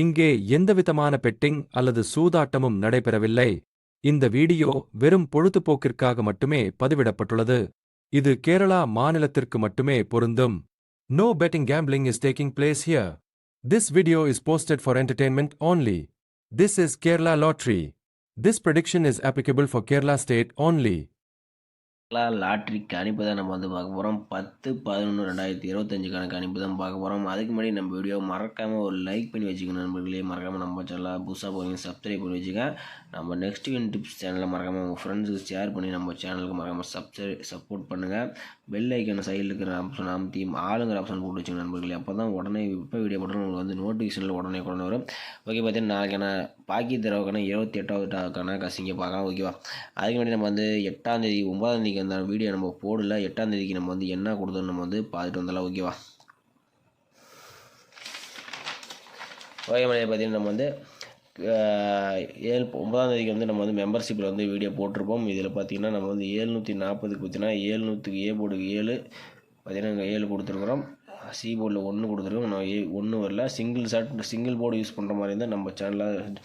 இங்கே எந்தவிதமான பெட்டிங் அல்லது சூதாட்டமும் நடைபெறவில்லை. இந்த வீடியோ வெறும் பொழுதுபோக்கிற்காக மட்டுமே பதிவிடப்பட்டுள்ளது. இது கேரளா மாநிலத்திற்கு மட்டுமே பொருந்தும். No betting gambling is taking place here this video is posted for entertainment only this is Kerala lottery this prediction is applicable for Kerala state only Kerala lottery கணிப்பு தான் நம்ம வந்து பார்க்க போகிறோம் பத்து பதினொன்று ரெண்டாயிரத்தி இருபத்தஞ்சுக்கான கணிப்பு தான் பார்க்க போகிறோம் அதுக்கு முன்னாடி நம்ம வீடியோ மறக்காமல் ஒரு லைக் பண்ணி வச்சுக்கணும் நண்பர்களே. மறக்காமல் நம்ம சேனலில் புதுசாக போகிறீங்க சப்ஸ்கிரைப் பண்ணி வச்சுக்க நம்ம நெக்ஸ்ட் வின் டிப்ஸ் சேனலில் மறக்காமல் உங்கள் ஃப்ரெண்ட்ஸுக்கு ஷேர் பண்ணி நம்ம சேனலுக்கு மறக்காமல் சப்ஸ்கிரை சப்போர்ட் பண்ணுங்கள் பெல் ஐக்கான சைடில் இருக்கிற ஆப்ஷன் அமுத்தி ஆளுங்கிற ஆப்ஷன் போட்டு வச்சுக்கணும் நண்பர்களே. அப்போ தான் உடனே இப்போ வீடியோ போட்டாலும் உங்களுக்கு வந்து நோட்டிஃபிகேஷனில் உடனே உடனே வரும். ஓகே பார்த்தீங்கன்னா நாளைக்கான பாக்கி தரவுக்கான இருபத்தி எட்டாவதுக்கான கசிங்க பார்க்கலாம். ஓகேவா அதுக்கு முன்னாடி நம்ம வந்து எட்டாம் தேதி ஒன்பதாம் தேதிக்கு அந்த வீடியோ நம்ம போடல எட்டாம் தேதிக்கு நம்ம வந்து என்ன கொடுத்தோம் நம்ம வந்து பார்த்துட்டு வந்தாலும் ஓகேவா ஓகே பார்த்தீங்கன்னா நம்ம வந்து ஏழு ஒன்பதாம் தேதிக்கு வந்து நம்ம வந்து மெம்பர்ஷிப்பில் வந்து வீடியோ போட்டிருப்போம். இதில் பார்த்தீங்கன்னா நம்ம வந்து ஏழ்நூற்றி நாற்பதுக்கு பார்த்தீங்கன்னா ஏழ்நூற்றுக்கு ஏ போர்டுக்கு ஏழு பார்த்தீங்கன்னா இங்கே ஏழு கொடுத்துருக்குறோம். சி போர்டில் ஒன்று கொடுத்துருக்கோம். நான் ஏ ஒன்று வரல. Single shot single board use பண்ணுற மாதிரி இருந்தால் நம்ம சேனலில்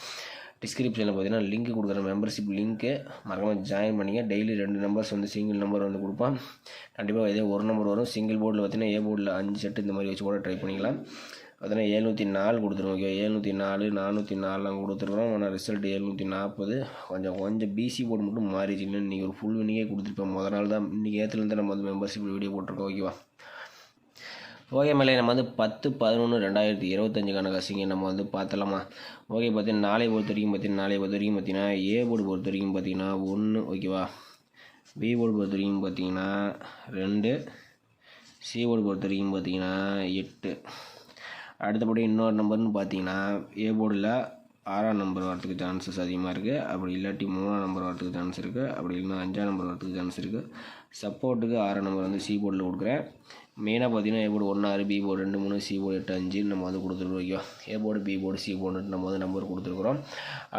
டிஸ்கிரிப்ஷனில் பார்த்தீங்கன்னா லிங்க் கொடுக்குற மெம்பர்ஷிப் லிங்க்கு மறக்காமல் ஜாயின் பண்ணிங்க. டெய்லி ரெண்டு நம்பர்ஸ் வந்து சிங்கிள் நம்பர் வந்து கொடுப்பான் கண்டிப்பாக இதே ஒரு நம்பர் வரும். சிங்கிள் போர்டில் பார்த்தீங்கன்னா ஏ போர்டில் அஞ்சு செட்டு இந்த மாதிரி வச்சு கூட ட்ரை பண்ணிக்கலாம். பார்த்தீங்கன்னா எழுநூற்றி நாலு கொடுத்துருவோம் ஓகே எழுநூற்றி நாலு நானூற்றி நாலுலாம் கொடுத்துருக்குறோம். ஆனால் ரிசல்ட் எழுநூற்றி நாற்பது. கொஞ்சம் கொஞ்சம் பிசி போர்டு மட்டும் மாறிச்சு இன்னும் இன்றைக்கி ஒரு ஃபுல் வினிங்கே கொடுத்துருப்பேன். முத நாள் தான் இன்றைக்கி ஏற்றுலேருந்து நம்ம வந்து மெம்பர்ஷிப் வீடியோ போட்டிருக்கோம் ஓகேவா ஓகே நம்ம வந்து பத்து பதினொன்று ரெண்டாயிரத்தி இருபத்தஞ்சுக்கான கசிங்க நம்ம வந்து பார்த்தலாமா ஓகே பார்த்தீங்கன்னா நாளை பொறுத்த வரைக்கும் பார்த்தீங்கன்னா நாளை பொறுத்த வரைக்கும் பார்த்தீங்கன்னா ஏ போர்டு பொறுத்த வரைக்கும் பார்த்தீங்கன்னா ஒன்று ஓகேவா பி போர்டு பொறுத்த வரைக்கும் பார்த்தீங்கன்னா ரெண்டு. சி போர்டு பொறுத்த வரைக்கும் பார்த்தீங்கன்னா எட்டு. அடுத்தபடி இன்னொரு நம்பர்னு பார்த்தீங்கன்னா ஏ போர்டில் ஆறாம் நம்பர் வரத்துக்கு சான்சஸ் அதிகமாக இருக்குது அப்படி இல்லாட்டி மூணாம் நம்பர் வரத்துக்கு சான்ஸ் இருக்குது அப்படி இல்லைன்னா அஞ்சாம் நம்பர் வரத்துக்கு சான்ஸ் இருக்குது சப்போர்ட்டுக்கு ஆறாம் நம்பர் வந்து சி போர்டில் கொடுக்குறேன். மெயினாக பார்த்தீங்கன்னா ஏ போர்டு ஒன்று ஆறு பி போர்டு ரெண்டு மூணு சி போர்டு எட்டு அஞ்சு நம்ம வந்து கொடுத்துருக்கோம் ஓகேவா A board B board C board நம்ம வந்து நம்பர் கொடுத்துருக்குறோம்.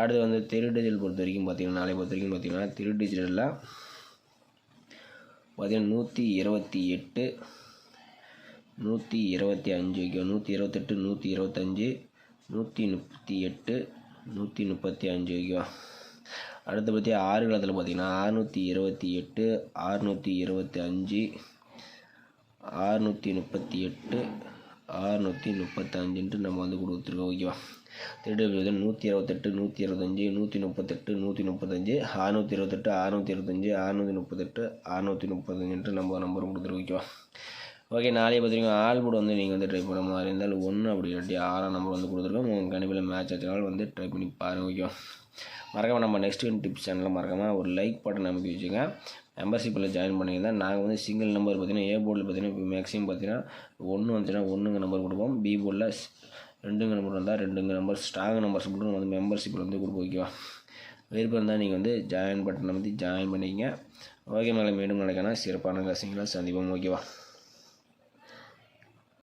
அடுத்து வந்து தெரு டிஜிட்டல் பொறுத்த வரைக்கும் பார்த்தீங்கன்னா நாளை பொறுத்த வரைக்கும் பார்த்தீங்கன்னா தெரு டிஜிட்டலில் பார்த்தீங்கன்னா நூற்றி இருபத்தி எட்டு நூற்றி இருபத்தி அஞ்சு ஓகே நூற்றி இருபத்தெட்டு நூற்றி இருபத்தஞ்சு நூற்றி முப்பத்தி எட்டு நூற்றி முப்பத்தி அஞ்சு ஓகேவா அடுத்து பற்றி ஆறு காலத்தில் பார்த்தீங்கன்னா அறுநூற்றி இருபத்தி எட்டு அறுநூற்றி இருபத்தி அஞ்சு அறுநூற்றி முப்பத்தி எட்டு அறுநூற்றி முப்பத்தஞ்சுன்ட்டு நம்ம வந்து கொடுத்துருக்கோம் ஓகேவா திருட்டு நூற்றி இருபத்தெட்டு நூற்றி இருபத்தஞ்சி நூற்றி முப்பத்தெட்டு நூற்றி முப்பத்தஞ்சு அறுநூற்றி இருபத்தெட்டு அறுநூற்றி இருபத்தஞ்சி அறுநூற்றி முப்பத்தெட்டு அறுநூற்றி முப்பத்தஞ்சுன்ட்டு நம்ம நம்பர் கொடுத்துருக்கோம் ஓகேவா ஓகே நாளைய பார்த்துருக்கீங்க ஆல் வந்து நீங்கள் வந்து ட்ரை பண்ண மாதிரி இருந்தால் ஒன்று அப்படி இல்லாட்டி ஆறாம் நம்பர் வந்து கொடுத்துருக்கோம் உங்கள் கணிப்பில் மேட்ச் ஆச்சுனாலும் வந்து ட்ரை பண்ணி பாருங்கள் ஓகே மறக்காமல் நம்ம நெக்ஸ்ட் டிப்ஸ் சேனலில் மறக்காமல் ஒரு லைக் பட்டன் அமைக்க வச்சுங்க மெம்பர்ஷிப்பில் ஜாயின் பண்ணியிருந்தால் நாங்கள் வந்து சிங்கிள் நம்பர் பார்த்தீங்கன்னா ஏ போர்டில் பார்த்தீங்கன்னா மேக்ஸிமம் பார்த்தீங்கன்னா ஒன்று வந்துச்சுன்னா ஒன்றுங்க நம்பர் கொடுப்போம். பி போர்டில் ரெண்டுங்க நம்பர் வந்தால் ரெண்டுங்க நம்பர் ஸ்ட்ராங் நம்பர்ஸ் மட்டும் வந்து மெம்பர்ஷிப்பில் வந்து கொடுப்போம் ஓகேவா விருப்பம் இருந்தால் நீங்கள் வந்து ஜாயின் பட்டனை வந்து ஜாயின் பண்ணிக்கங்க. ஓகே மேலே மீண்டும் நடக்கணும் சிறப்பான கசிங்களை சந்திப்போம் ஓகேவா